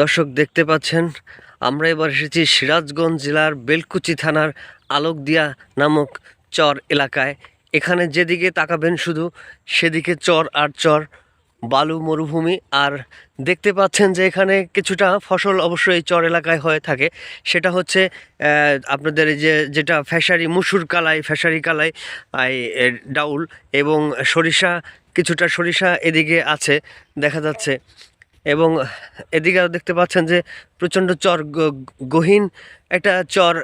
দর্শক দেখতে পাচ্ছেন, আমরা এবার এসেছি সিরাজগঞ্জ জেলার বেলকুচি থানার আলোকদিয়া নামক চর এলাকায়। এখানে যেদিকে তাকাবেন শুধু, সেদিকে চর আর চর, বালু, মরুভূমি। আর দেখতে পাচ্ছেন যে এখানে কিছুটা ফসল অবশ্যই চর এলাকায় হয়ে থাকে। সেটা হচ্ছে আপনাদের যে, যেটা ফ্যাশারি, মুসুর কালাই, ফ্যাশারি কালাই ডাউল এবং সরিষা, কিছুটা সরিষা এদিকে আছে, দেখা যাচ্ছে। এবং এদিকে আরও দেখতে পাচ্ছেন যে প্রচণ্ড চর গহীন একটা চর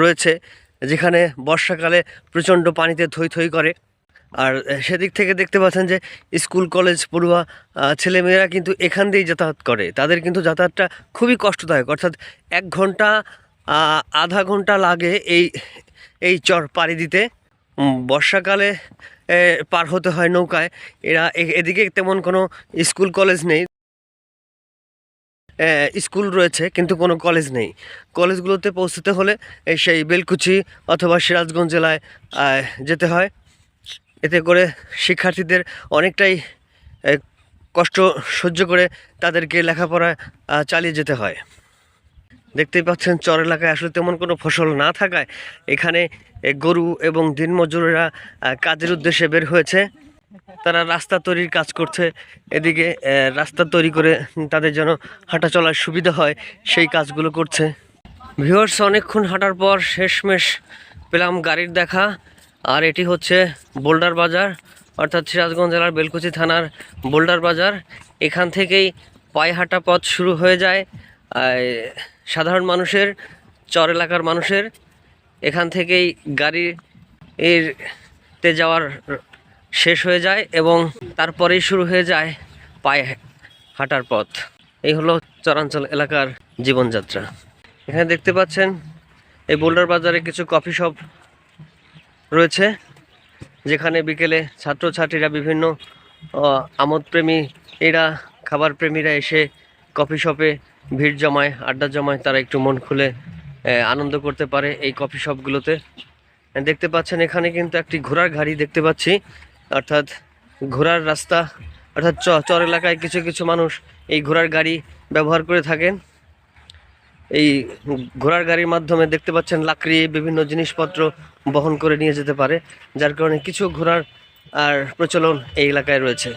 রয়েছে, যেখানে বর্ষাকালে প্রচণ্ড পানিতে থই থই করে। আর সেদিক থেকে দেখতে পাচ্ছেন যে স্কুল, কলেজ, পড়ুয়া ছেলেমেয়েরা কিন্তু এখান দিয়েই যাতায়াত করে। তাদের কিন্তু যাতায়াতটা খুবই কষ্টদায়ক, অর্থাৎ এক ঘণ্টা আধা ঘণ্টা লাগে এই এই চর পাড়ি দিতে। বর্ষাকালে পার হতে হয় নৌকায়। এরা এদিকে তেমন কোনো স্কুল, কলেজ নেই। স্কুল রয়েছে, কিন্তু কোনো কলেজ নেই। কলেজগুলোতে পৌঁছতে হলে এই সেই বেলকুচি অথবা সিরাজগঞ্জ জেলায় যেতে হয়। এতে করে শিক্ষার্থীদের অনেকটাই কষ্ট সহ্য করে তাদেরকে লেখাপড়া চালিয়ে যেতে হয়। দেখতেই পাচ্ছেন, চর এলাকায় আসলে তেমন কোনো ফসল না থাকায় এখানে গরু এবং দিনমজুরেরা কাজের উদ্দেশ্যে বের হয়েছে। তারা রাস্তা তৈরির কাজ করছে। এদিকে রাস্তা তৈরি করে তাদের যেন হাঁটা চলার সুবিধা হয়, সেই কাজগুলো করছে। ভিউয়ার্স, অনেকক্ষণ হাঁটার পর শেষমেশ পেলাম গাড়ির দেখা। আর এটি হচ্ছে বোল্ডার বাজার, অর্থাৎ সিরাজগঞ্জ জেলার বেলকুচি থানার বোল্ডার বাজার। এখান থেকেই পায়ে হাঁটা পথ শুরু হয়ে যায় সাধারণ মানুষের, চর এলাকার মানুষের। এখান থেকেই গাড়ি এর তে যাওয়ার শেষ হয়ে যায় এবং তারপরেই শুরু হয়ে যায় পায়ে হাঁটার পথ। এই হলো চরাঞ্চল এলাকার জীবনযাত্রা। এখানে দেখতে পাচ্ছেন, এই বোল্ডার বাজারে কিছু কফি শপ রয়েছে, যেখানে বিকেলে ছাত্রছাত্রীরা বিভিন্ন আমোদপ্রেমী এরা খাবার প্রেমীরা এসে কফি শপে ভিড় জমায়, আড্ডা জমায়, তারা একটু মন খুলে আনন্দ করতে পারে এই কফি শপগুলোতে। দেখতে পাচ্ছেন, এখানে কিন্তু একটি ঘোড়ার গাড়ি দেখতে পাচ্ছি। অর্থাৎ ঘোড়ার রাস্তা, অর্থাৎ চর এলাকায় কিছু কিছু মানুষ এই ঘোড়ার গাড়ি ব্যবহার করে থাকেন। এই ঘোড়ার গাড়ির মাধ্যমে দেখতে পাচ্ছেন লাকড়ি, বিভিন্ন জিনিসপত্র বহন করে নিয়ে যেতে পারে, যার কারণে কিছু ঘোড়ার আর প্রচলন এই এলাকায় রয়েছে।